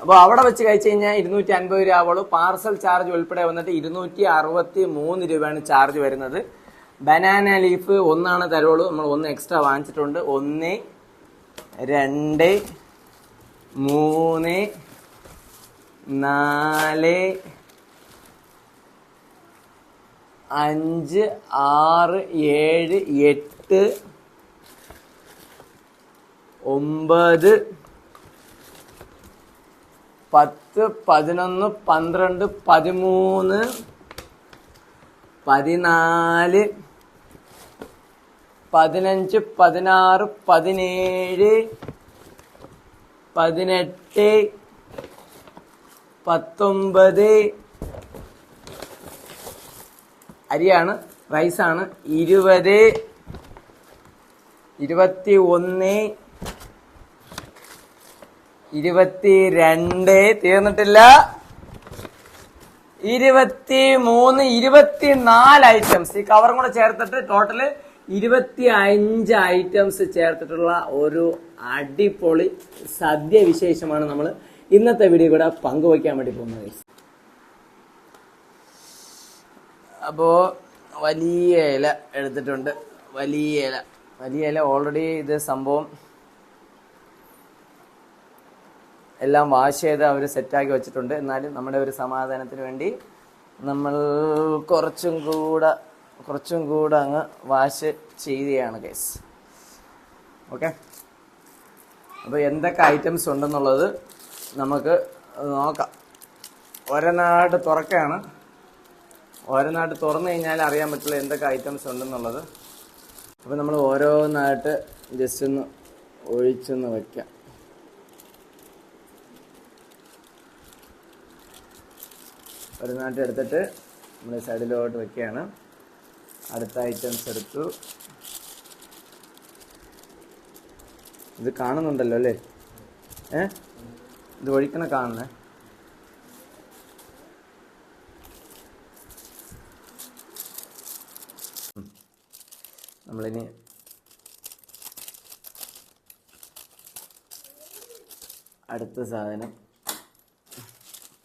അപ്പോൾ അവിടെ വെച്ച് കഴിച്ചു കഴിഞ്ഞാൽ ഇരുന്നൂറ്റി അൻപത് രൂപ ആവുള്ളൂ. പാർസൽ ചാർജ് ഉൾപ്പെടെ വന്നിട്ട് ഇരുന്നൂറ്റി അറുപത്തി മൂന്ന് രൂപയാണ് ചാർജ് വരുന്നത്. ബനാന ലീഫ് ഒന്നാണ് തരുള്ളൂ. നമ്മൾ ഒന്ന് എക്സ്ട്രാ വാങ്ങിച്ചിട്ടുണ്ട്. ഒന്ന് രണ്ട് മൂന്ന് നാല് അഞ്ച് ആറ് ഏഴ് എട്ട് ഒമ്പത് പത്ത് പതിനൊന്ന് പന്ത്രണ്ട് പതിമൂന്ന് പതിനാല് പതിനഞ്ച് പതിനാറ് പതിനേഴ് പതിനെട്ട് പത്തൊമ്പത്. അരിയാണ് റൈസാണ് ഇരുപത് ഇരുപത്തി ഒന്ന് ഇരുപത്തി രണ്ട് തീർന്നിട്ടില്ല. ഇരുപത്തി മൂന്ന് ഇരുപത്തി നാല് ഐറ്റംസ് ഈ കവറും കൂടെ ചേർത്തിട്ട് ടോട്ടൽ ഇരുപത്തി അഞ്ച് ഐറ്റംസ് ചേർത്തിട്ടുള്ള ഒരു അടിപൊളി സദ്യ വിശേഷമാണ് നമ്മൾ ഇന്നത്തെ വീഡിയോ കൂടെ പങ്കുവയ്ക്കാൻ വേണ്ടി പോകുന്നത്. guys. അപ്പോ വലിയ ഇല എടുത്തിട്ടുണ്ട്. വലിയ ഇല. വലിയ ഇല ഓൾറെഡി ഇത് സംഭവം എല്ലാം വാഷ് ചെയ്ത് അവർ സെറ്റാക്കി വെച്ചിട്ടുണ്ട്. എന്നാലും നമ്മുടെ ഒരു സമാധാനത്തിന് വേണ്ടി നമ്മൾ കുറച്ചും കൂടെ കുറച്ചും കൂടെ അങ്ങ് വാഷ് ചെയ്യുകയാണ് കേസ് ഓക്കെ അപ്പോൾ എന്തൊക്കെ ഐറ്റംസ് ഉണ്ടെന്നുള്ളത് നമുക്ക് നോക്കാം. ഒരനാട് തുറക്കാണ്. ഓരോന്നായിട്ട് തുറന്നു കഴിഞ്ഞാൽ അറിയാൻ പറ്റുള്ള എന്തൊക്കെ ഐറ്റംസ് ഉണ്ടെന്നുള്ളത്. അപ്പോൾ നമ്മൾ ഓരോന്നായിട്ട് ജസ്റ്റ് ഒന്ന് ഒഴിച്ചൊന്ന് വയ്ക്കാം ഒരു നാട്ട് എടുത്തിട്ട് നമ്മൾ സൈഡിലോട്ട് വെക്കുകയാണ്. അടുത്ത ഐറ്റംസ് എടുത്തു. ഇത് കാണുന്നുണ്ടല്ലോ അല്ലേ? ഏ? ഇത് ഒഴിക്കണ കാണണേ ഉം. നമ്മളിനി അടുത്ത സാധനം.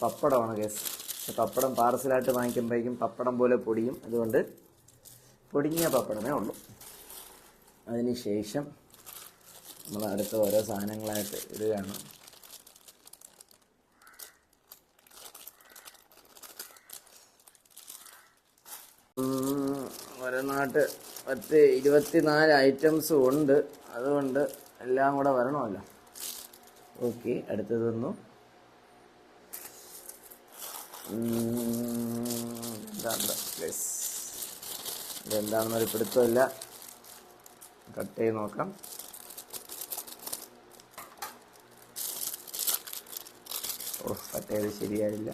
പപ്പടമാണ് കേസ് പപ്പടം പാർസലായിട്ട് വാങ്ങിക്കുമ്പോഴേക്കും പപ്പടം പോലെ പൊടിയും. അതുകൊണ്ട് പൊടിഞ്ഞ പപ്പടമേ ഉള്ളൂ. അതിന് ശേഷം നമ്മൾ അടുത്ത ഓരോ സാധനങ്ങളായിട്ട് ഇടുകയാണ്. നാട്ട് പത്ത് ഇരുപത്തിനാല് ഐറ്റംസും ഉണ്ട്. അതുകൊണ്ട് എല്ലാം കൂടെ വരണമല്ലോ. ഓക്കെ അടുത്തതൊന്നു പ്ലസ് ഇതെന്താണെന്നൊരു കട്ട് ചെയ്ത് നോക്കാം. ഓ കട്ട് ചെയ്ത് ശരിയായില്ല.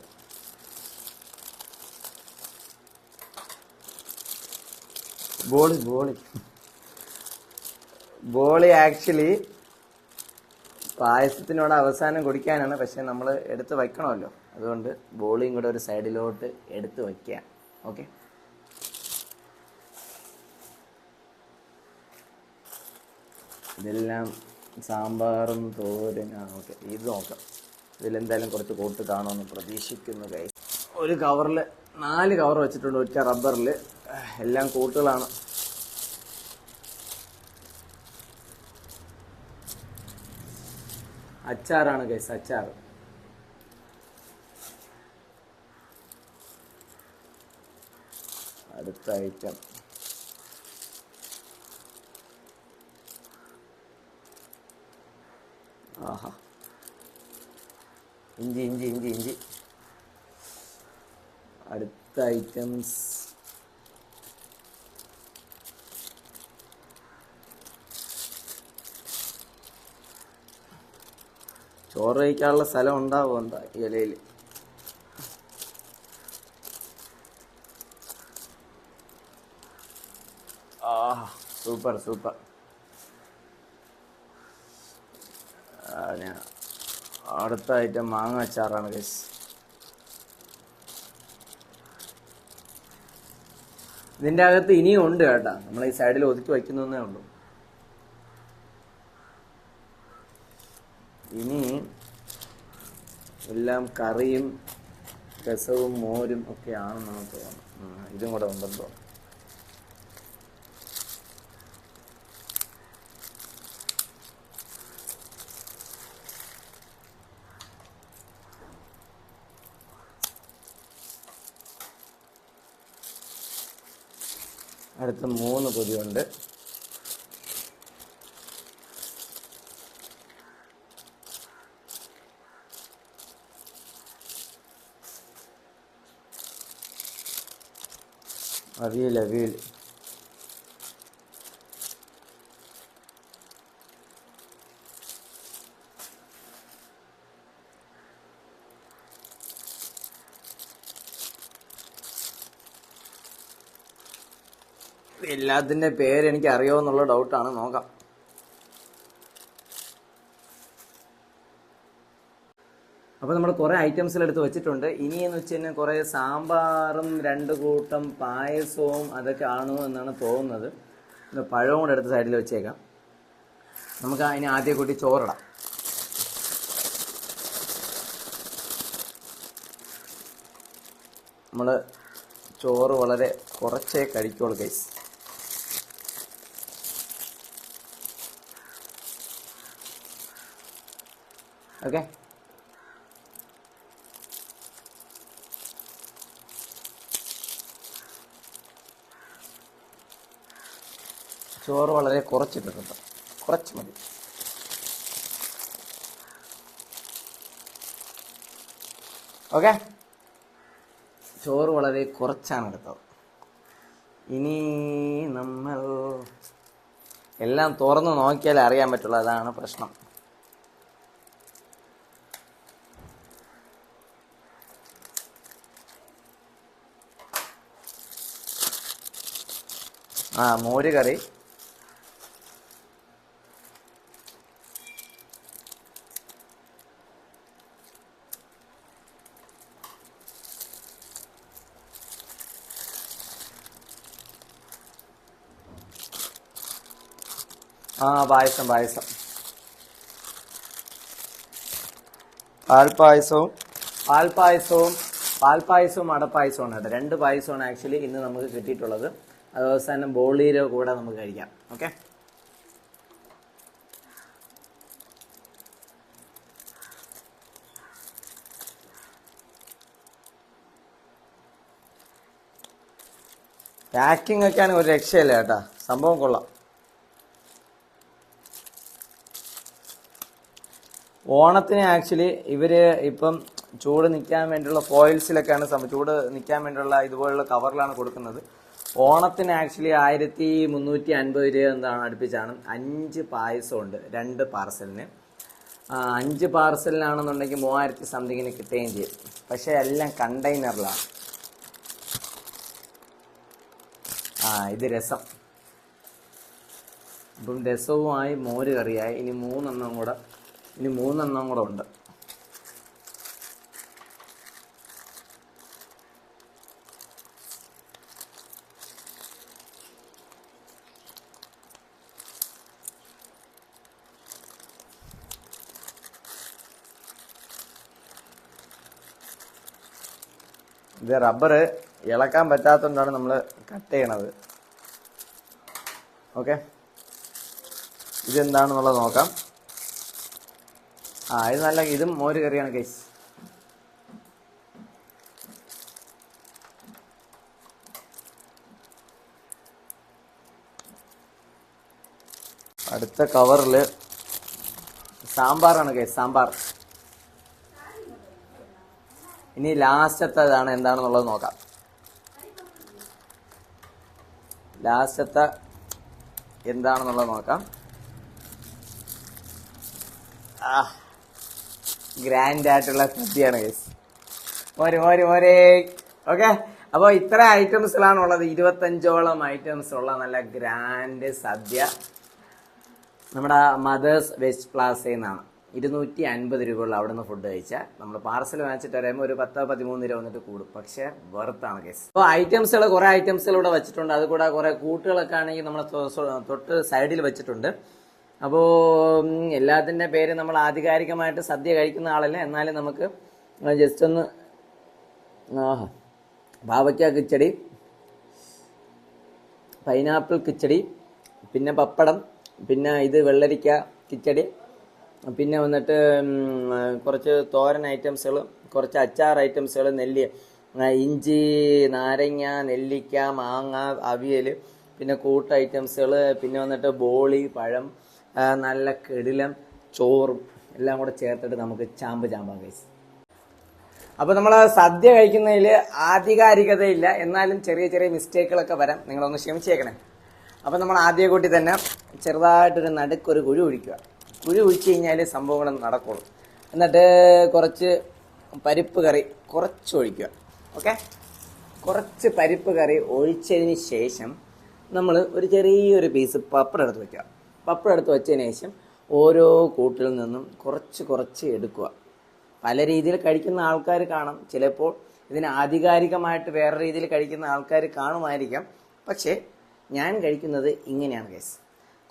ബോളി ബോളി. ബോളി ആക്ച്വലി പായസത്തിനോട് അവസാനം കുടിക്കാനാണ്. പക്ഷെ നമ്മൾ എടുത്ത് വയ്ക്കണമല്ലോ. അതുകൊണ്ട് ബോളിയും കൂടെ ഒരു സൈഡിലോട്ട് എടുത്ത് വയ്ക്കുക. ഓക്കെ ഇതെല്ലാം സാമ്പാറും തോരൻ ആ ഓക്കെ ഇത് നോക്കാം. ഇതിലെന്തായാലും കുറച്ച് കൂട്ട് കാണുമെന്ന് പ്രതീക്ഷിക്കുന്നു കൈ ഒരു കവറിൽ നാല് കവർ വെച്ചിട്ടുണ്ട് ഒറ്റ റബ്ബറിൽ എല്ലാം കൂട്ടുകളാണ്. അച്ചാറാണ് കേസ് അച്ചാർ അടുത്ത ഐറ്റം ആഹാ. ഇഞ്ചി ഇഞ്ചി ഇഞ്ചി ഇഞ്ചി. അടുത്ത ഐറ്റംസ്. ചോറ് കഴിക്കാനുള്ള സ്ഥലം ഉണ്ടാവും എന്താ ഇലയിൽ ആ സൂപ്പർ സൂപ്പർ. അടുത്ത ഐറ്റം മാങ്ങ അച്ചാറാണ് ഗൈസ് ഇതിന്റെ അകത്ത് ഇനിയും ഉണ്ട് കേട്ടാ. നമ്മൾ ഈ സൈഡിൽ ഒതുക്കി വയ്ക്കുന്നേ ഉള്ളൂ. ഇനി എല്ലാം കറിയും രസവും മോരും ഒക്കെ ആണെന്നാണ് തോന്നുന്നത്. ഇതും കൂടെ ഉണ്ടെന്ന് തോന്നുന്നു അടുത്ത മൂന്ന് പൊതിയുണ്ട്. അവിയൽ അവിയൽ. എല്ലാത്തിന്റെ പേര് എനിക്ക് അറിയോ എന്നുള്ള ഡൗട്ടാണ്. നോക്കാം. അപ്പോൾ നമ്മൾ കുറേ ഐറ്റംസിലെടുത്ത് വെച്ചിട്ടുണ്ട്. ഇനിയെന്ന് വെച്ച് കഴിഞ്ഞാൽ കുറേ സാമ്പാറും രണ്ട് കൂട്ടം പായസവും അതൊക്കെ ആണോ എന്നാണ് തോന്നുന്നത് പഴവും കൂടെ എടുത്ത് സൈഡിൽ വെച്ചേക്കാം. നമുക്ക് അതിന് ആദ്യം കൂട്ടി ചോറിടാം. നമ്മൾ ചോറ് വളരെ കുറച്ചേ കഴിക്കുള്ളൂ ഗൈസ് ഓക്കെ. ചോറ് വളരെ കുറച്ചിട്ടിട്ടുണ്ട്. കുറച്ച് മതി. ഓക്കെ. ചോറ് വളരെ കുറച്ചാണ് എടുത്തത്. ഇനി നമ്മൾ എല്ലാം തുറന്ന് നോക്കിയാലേ അറിയാൻ പറ്റുള്ളൂ. അതാണ് പ്രശ്നം. ആ മോര് കറി. ആ പായസം പായസം. പാൽപ്പായസവും പാൽപ്പായസവും പാൽപ്പായസവും അടപ്പായസവും കേട്ടോ. രണ്ട് പായസമാണ് ആക്ച്വലി ഇന്ന് നമുക്ക് കിട്ടിയിട്ടുള്ളത്. അത് അവസാനം ബോളിയിലോ കൂടെ നമുക്ക് കഴിക്കാം. ഓക്കെ? പാക്കിംഗ് ഒക്കെയാണ് ഒരു രക്ഷയില്ല കേട്ടാ. സംഭവം കൊള്ളാം. ഓണത്തിന് ആക്ച്വലി ഇവർ ഇപ്പം ചൂട് നിൽക്കാൻ വേണ്ടിയുള്ള ഫോയിൽസിലൊക്കെയാണ് ചൂട് നിൽക്കാൻ വേണ്ടിയുള്ള ഇതുപോലുള്ള കവറിലാണ് കൊടുക്കുന്നത്. ഓണത്തിന് ആക്ച്വലി ആയിരത്തി മുന്നൂറ്റി അൻപത് രൂപ എന്താണ് അടുപ്പിച്ചാണ് അഞ്ച് പായസമുണ്ട് രണ്ട് പാർസലിന്. അഞ്ച് പാർസലിനാണെന്നുണ്ടെങ്കിൽ മൂവായിരത്തി സംതിങ്ങിന് കിട്ടുകയും ചെയ്യും. പക്ഷേ എല്ലാം കണ്ടെയ്നറിലാണ്. ആ ഇത് രസം. അപ്പം രസവുമായി മോര് കറിയായി. ഇനി മൂന്നെണ്ണം കൂടെ ഇനി മൂന്നെണ്ണം കൂടെ ഉണ്ട്. ഇത് റബ്ബർ ഇളക്കാൻ പറ്റാത്തതുകൊണ്ടാണ് നമ്മൾ കട്ട് ചെയ്യണത്. ഓക്കെ? ഇതെന്താണെന്നുള്ളത് നോക്കാം. ആ ഇത് നല്ല ഇതും മോര് കറിയാണ് കേസ് അടുത്ത കവറിൽ സാമ്പാറാണ് കേസ് സാമ്പാർ. ഇനി ലാസ്റ്റത്തേതാണ് എന്താണെന്നുള്ളത് നോക്കാം. ലാസ്റ്റത്തെ എന്താണെന്നുള്ളത് നോക്കാം. ആ ഗ്രാൻഡ് ആയിട്ടുള്ള സദ്യയാണ് ഗൈസ് മോര് മോര് മോരേ. ഓക്കെ അപ്പോൾ ഇത്ര ഐറ്റംസിലാണ് ഉള്ളത് ഇരുപത്തഞ്ചോളം ഐറ്റംസ് ഉള്ള നല്ല ഗ്രാൻഡ് സദ്യ. നമ്മുടെ മദേഴ്സ് വെജ് പ്ലാസയിൽ നിന്നാണ് ഇരുന്നൂറ്റി അൻപത് രൂപയുള്ള അവിടെ നിന്ന് ഫുഡ് കഴിച്ചാൽ നമ്മൾ പാർസൽ വാങ്ങിച്ചിട്ട് വരുമ്പോൾ ഒരു പത്തോ പതിമൂന്ന് രൂപ വന്നിട്ട് കൂടും. പക്ഷേ വെറുത്താണ് കേസ് അപ്പോൾ ഐറ്റംസുകൾ കുറേ ഐറ്റംസുകൾ ഇവിടെ വെച്ചിട്ടുണ്ട്. അത് കൂടാതെ കുറേ കൂട്ടുകളൊക്കെ ആണെങ്കിൽ നമ്മൾ തൊട്ട് സൈഡിൽ വെച്ചിട്ടുണ്ട്. അപ്പോൾ എല്ലാത്തിന്റെ പേര് നമ്മൾ ആധികാരികമായിട്ട് സദ്യ കഴിക്കുന്ന ആളല്ല. എന്നാലും നമുക്ക് ജസ്റ്റ് ഒന്ന് ആഹാ. പാവയ്ക്ക കിച്ചടി പൈനാപ്പിൾ കിച്ചടി പിന്നെ പപ്പടം പിന്നെ ഇത് വെള്ളരിക്ക കിച്ചടി പിന്നെ വന്നിട്ട് കുറച്ച് തോരൻ ഐറ്റംസുകൾ കുറച്ച് അച്ചാർ ഐറ്റംസുകൾ നെല്ലി ഇഞ്ചി നാരങ്ങ നെല്ലിക്ക മാങ്ങ അവിയൽ പിന്നെ കൂട്ട് ഐറ്റംസുകൾ പിന്നെ വന്നിട്ട് ബോളി പഴം നല്ല കെടിലം ചോറും എല്ലാം കൂടെ ചേർത്തിട്ട് നമുക്ക് ചാമ്പ് ചാമ്പാം കഴിച്ച് അപ്പോൾ നമ്മൾ സദ്യ കഴിക്കുന്നതിൽ ആധികാരികതയില്ല. എന്നാലും ചെറിയ ചെറിയ മിസ്റ്റേക്കുകളൊക്കെ വരാം. നിങ്ങളൊന്ന് ക്ഷമിച്ചേക്കണേ. അപ്പോൾ നമ്മൾ ആദ്യ കൂട്ടി തന്നെ ചെറുതായിട്ടൊരു നടുക്കൊരു കുഴി ഒഴിക്കുക. കുഴി ഒഴിച്ചു കഴിഞ്ഞാൽ സംഭവങ്ങൾ നടക്കുള്ളൂ. എന്നിട്ട് കുറച്ച് പരിപ്പ് കറി കുറച്ച് ഒഴിക്കുക. ഓക്കെ? കുറച്ച് പരിപ്പ് കറി ഒഴിച്ചതിന് ശേഷം നമ്മൾ ഒരു ചെറിയൊരു പീസ് പപ്പടം എടുത്ത് വയ്ക്കുക പപ്പടം എടുത്ത് വെച്ചതിന് ശേഷം ഓരോ കൂട്ടിൽ നിന്നും കുറച്ച് കുറച്ച് എടുക്കുക. പല രീതിയിൽ കഴിക്കുന്ന ആൾക്കാർ കാണും. ചിലപ്പോൾ ഇതിന് ആധികാരികമായിട്ട് വേറെ രീതിയിൽ കഴിക്കുന്ന ആൾക്കാർ കാണുമായിരിക്കാം. പക്ഷേ ഞാൻ കഴിക്കുന്നത് ഇങ്ങനെയാണ് കേസ്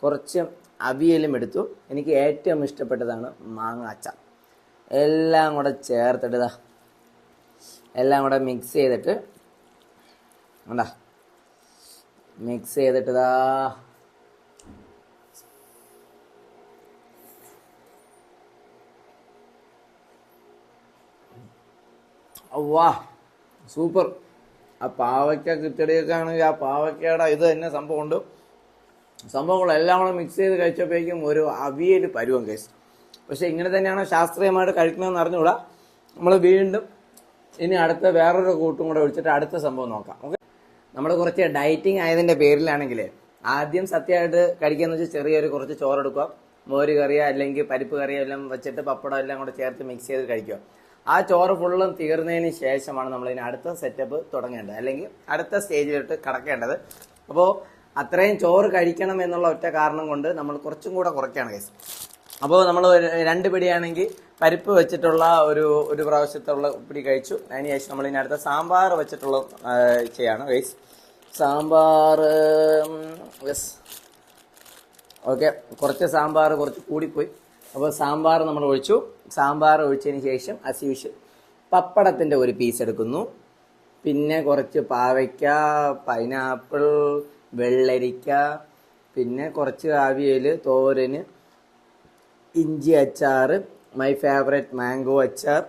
കുറച്ച് അവിയലും എടുത്തു. എനിക്ക് ഏറ്റവും ഇഷ്ടപ്പെട്ടതാണ് മാങ്ങ അച്ചാർ എല്ലാം കൂടെ ചേർത്തിട്ട് എല്ലാം കൂടെ മിക്സ് ചെയ്തിട്ട് ഉണ്ടാ മിക്സ് ചെയ്തിട്ടതാ വാ സൂപ്പർ ആ പാവയ്ക്ക കിട്ടടിയൊക്കെ ആണെങ്കിൽ ആ പാവയ്ക്കയുടെ ഇത് തന്നെ സംഭവമുണ്ട് സംഭവങ്ങളെല്ലാം കൂടെ മിക്സ് ചെയ്ത് കഴിച്ചപ്പോഴേക്കും ഒരു അവിയൽ പരുവം കേസ് പക്ഷേ ഇങ്ങനെ തന്നെയാണ് ശാസ്ത്രീയമായിട്ട് കഴിക്കണമെന്ന് അറിഞ്ഞുകൂടാ. നമ്മൾ വീണ്ടും ഇനി അടുത്ത വേറൊരു കൂട്ടും കൂടെ ഒഴിച്ചിട്ട് അടുത്ത സംഭവം നോക്കാം. ഓക്കെ നമ്മൾ കുറച്ച് ഡയറ്റിംഗ് ആയതിന്റെ പേരിലാണെങ്കിൽ ആദ്യം സത്യമായിട്ട് കഴിക്കാന്ന് വെച്ചാൽ ചെറിയൊരു കുറച്ച് ചോറെടുക്കുക. മോര് കറിയോ അല്ലെങ്കിൽ പരിപ്പ് കറിയോ എല്ലാം വെച്ചിട്ട് പപ്പടം എല്ലാം കൂടെ ചേർത്ത് മിക്സ് ചെയ്ത് കഴിക്കുക. ആ ചോറ് ഫുള്ളും തീർന്നതിന് ശേഷമാണ് നമ്മൾ ഇതിന് അടുത്ത സെറ്റപ്പ് തുടങ്ങേണ്ടത്. അല്ലെങ്കിൽ അടുത്ത സ്റ്റേജിലോട്ട് കടക്കേണ്ടത്. അപ്പോൾ അത്രയും ചോറ് കഴിക്കണം എന്നുള്ള ഒറ്റ കാരണം കൊണ്ട് നമ്മൾ കുറച്ചും കൂടെ കുറയ്ക്കുകയാണ് കേസ് അപ്പോൾ നമ്മൾ രണ്ട് പിടിയാണെങ്കിൽ പരിപ്പ് വെച്ചിട്ടുള്ള ഒരു ഒരു പ്രാവശ്യത്തുള്ള പിടി കഴിച്ചു. അതിന് ശേഷം നമ്മൾ ഇനി അടുത്ത സാമ്പാർ വെച്ചിട്ടുള്ള ചെയ്യാണ് ഗൈസ് സാമ്പാർ യെസ് ഓക്കെ കുറച്ച് സാമ്പാർ കുറച്ച് കൂടിപ്പോയി. അപ്പോൾ സാമ്പാർ നമ്മൾ ഒഴിച്ചു. സാമ്പാർ ഒഴിച്ചതിന് ശേഷം അസ് പപ്പടത്തിന്റെ ഒരു പീസ് എടുക്കുന്നു. പിന്നെ കുറച്ച് പാവയ്ക്ക പൈനാപ്പിൾ വെള്ളരിക്ക പിന്നെ കുറച്ച് ആവിയൽ തോരന് ഇഞ്ചി അച്ചാർ മൈ ഫേവറേറ്റ് മാംഗോ അച്ചാർ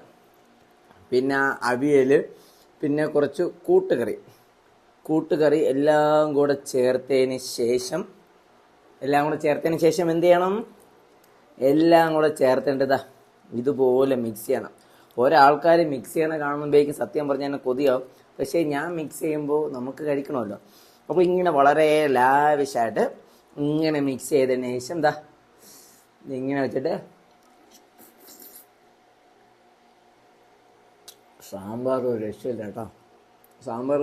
പിന്നെ അവിയൽ പിന്നെ കുറച്ച് കൂട്ടുകറി. കൂട്ടുകറി എല്ലാം കൂടെ ചേർത്തതിന് ശേഷം എല്ലാം കൂടെ ചേർത്തതിന് ശേഷം എന്ത് ചെയ്യണം? എല്ലാം കൂടെ ചേർത്തേണ്ടതാ ഇതുപോലെ മിക്സ് ചെയ്യണം. ഒരാൾക്കാർ മിക്സ് ചെയ്യണ കാണുമ്പോഴേക്കും സത്യം പറഞ്ഞാൽ കൊതിയാവും. പക്ഷേ ഞാൻ മിക്സ് ചെയ്യുമ്പോൾ നമുക്ക് കഴിക്കണമല്ലോ. അപ്പോൾ ഇങ്ങനെ വളരെ ലാവിഷായിട്ട് ഇങ്ങനെ മിക്സ് ചെയ്തതിന് ശേഷം എന്താ ഇങ്ങനെ വെച്ചിട്ട് സാമ്പാർ ഒരു രക്ഷയില്ല കേട്ടോ. സാമ്പാർ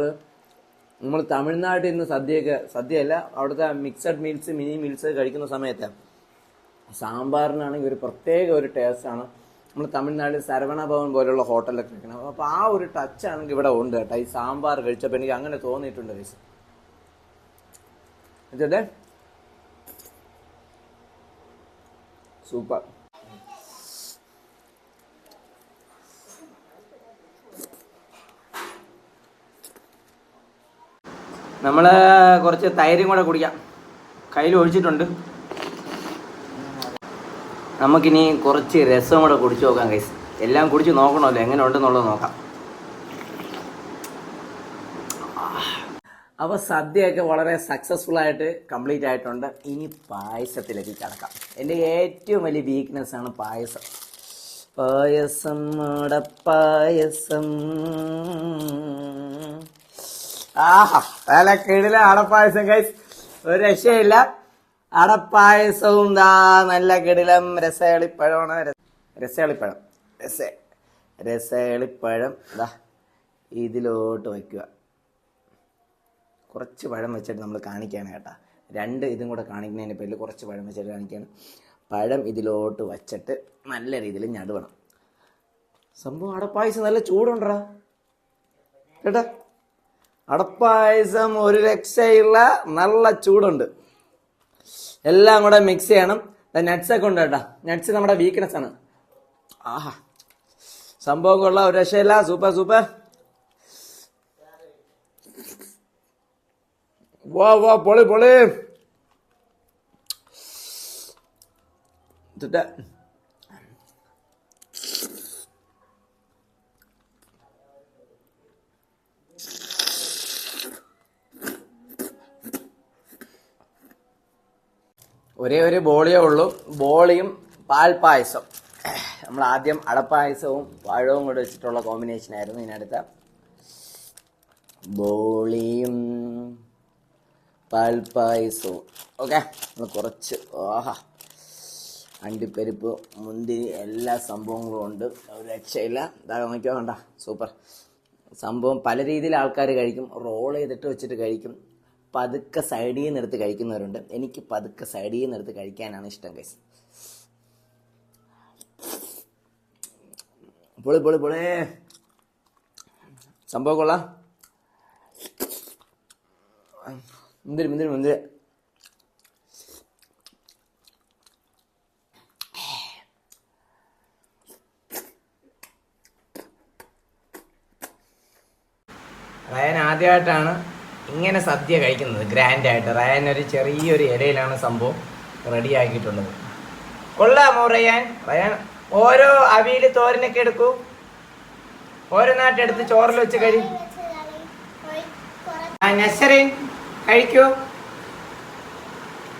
നമ്മൾ തമിഴ്നാട്ടിൽ നിന്ന് സദ്യയൊക്കെ സദ്യയല്ല അവിടുത്തെ മിക്സഡ് മീൽസ് മിനി മീൽസ് കഴിക്കുന്ന സമയത്ത് സാമ്പാറിനാണെങ്കിൽ ഒരു പ്രത്യേക ഒരു ടേസ്റ്റാണ് നമ്മൾ തമിഴ്നാട്ടിൽ സരവണ ഭവൻ പോലുള്ള ഹോട്ടലൊക്കെ കഴിക്കണം. അപ്പോൾ ആ ഒരു ടച്ചാണെങ്കിൽ ഇവിടെ ഉണ്ട് കേട്ടോ. ഈ സാമ്പാർ കഴിച്ചപ്പോൾ എനിക്ക് അങ്ങനെ തോന്നിയിട്ടുണ്ട് ഗൈസ് എന്നിട്ട് സൂപ്പർ നമ്മൾ കുറച്ച് തൈരും കൂടെ കുടിക്കാം. കയ്യിൽ ഒഴിച്ചിട്ടുണ്ട്. നമുക്കിനി കുറച്ച് രസം കൂടെ കുടിച്ചു നോക്കാം കൈസ് എല്ലാം കുടിച്ച് നോക്കണമല്ലോ എങ്ങനെ ഉണ്ടെന്നുള്ളത് നോക്കാം. അപ്പോൾ സദ്യയൊക്കെ വളരെ സക്സസ്ഫുൾ ആയിട്ട് കംപ്ലീറ്റ് ആയിട്ടുണ്ട്. ഇനി പായസത്തിലേക്ക് കിടക്കാം. എന്റെ ഏറ്റവും വലിയ വീക്ക്നെസ് ആണ് പായസം. പായസം അടപ്പായസം ആഹാ അല്ല കിടില അടപ്പായസം കൈസ് ഒരു രക്ഷയില്ല. അടപ്പായസവും ദാ നല്ല കിടിലം രസകളിപ്പഴമാണ് ര- രസകളിപ്പഴം രസ രസകളിപ്പഴം ദാ ഇതിലോട്ട് വയ്ക്കുക. കുറച്ച് പഴം വെച്ചിട്ട് നമ്മൾ കാണിക്കുകയാണ് കേട്ടോ. രണ്ട് ഇതും കൂടെ കാണിക്കുന്നതിന്റെ പേരിൽ കുറച്ച് പഴം വെച്ചിട്ട് കാണിക്കുകയാണ് പഴം ഇതിലോട്ട് വച്ചിട്ട് നല്ല രീതിയിൽ ഞടുവണം. സംഭവം അടപ്പായസം നല്ല ചൂടുണ്ടടാ. കേട്ടാ? അടപ്പായസം ഒരു രക്ഷയുള്ള നല്ല ചൂടുണ്ട്. എല്ലാം കൂടെ മിക്സ് ചെയ്യണം. നട്ട്സ് ഒക്കെ ഉണ്ട് കേട്ടോ. നട്ട്സ് നമ്മുടെ വീക്ക്നെസ് ആണ്. ആഹാ. സംഭവം കൊള്ളാം ഒരു രക്ഷയില്ല. സൂപ്പർ സൂപ്പർ വാ വാ പൊളി പൊളി. എന്നിട്ട് ഒരേ ഒരു ബോളിയേ ഉള്ളൂ. ബോളിയും പാൽപ്പായസം നമ്മൾ ആദ്യം അടപ്പായസവും പഴവും കൂടെ വെച്ചിട്ടുള്ള കോമ്പിനേഷൻ ആയിരുന്നു ഇതിനടുത്ത. ബോളിയും പാൽപ്പായസവും ഓക്കെ? നമ്മൾ കുറച്ച് ആഹാ. അണ്ടിപ്പരിപ്പ് മുന്തിരി എല്ലാ സംഭവങ്ങളും ഉണ്ട്. ഒരു രക്ഷയില്ല. ഇതാ നോക്കിയോ കണ്ട? സൂപ്പർ. സംഭവം പല രീതിയിൽ ആൾക്കാർ കഴിക്കും. റോൾ ചെയ്തിട്ട് വെച്ചിട്ട് കഴിക്കും. പതുക്കെ സൈഡിൽ നിന്ന് എടുത്ത് കഴിക്കുന്നവരുണ്ട്. എനിക്ക് പതുക്കെ സൈഡിൽ നിന്ന് എടുത്ത് കഴിക്കാനാണ് ഇഷ്ടം കൈസ് പൊളി പൊളി പൊളി. സംഭവം കൊള്ളാം. മുന്തിരി മുന്തിരി മുന്തിരി റയൻ ആദ്യമായിട്ടാണ് ഇങ്ങനെ സദ്യ കഴിക്കുന്നത് ഗ്രാൻഡ് ആയിട്ട് റയൻ ഒരു ചെറിയൊരു ഇലയിലാണ് സംഭവം റെഡി ആക്കിയിട്ടുള്ളത്. കൊള്ളാമോ റയാൻ. റയാൻ ഓരോ അവിയിൽ തോരനൊക്കെ എടുക്കൂ. ഓരോ നാട്ടെടുത്ത് ചോറിൽ വെച്ച് കഴി. നസറിൻ. കഴിക്കൂ.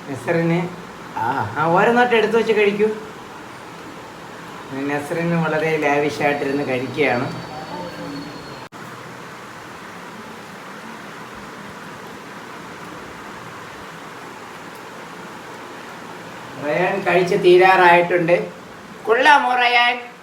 നെസറിന്. ആ. ആ ഓരോ നാട്ട് എടുത്ത് വെച്ച് കഴിക്കൂ. നെസറിന് വളരെ ലാവിഷായിട്ടിരുന്ന് കഴിക്കുകയാണ്. റയാൻ കഴിച്ച് തീരാറായിട്ടുണ്ട്. കൊള്ളാമോ റയാൻ?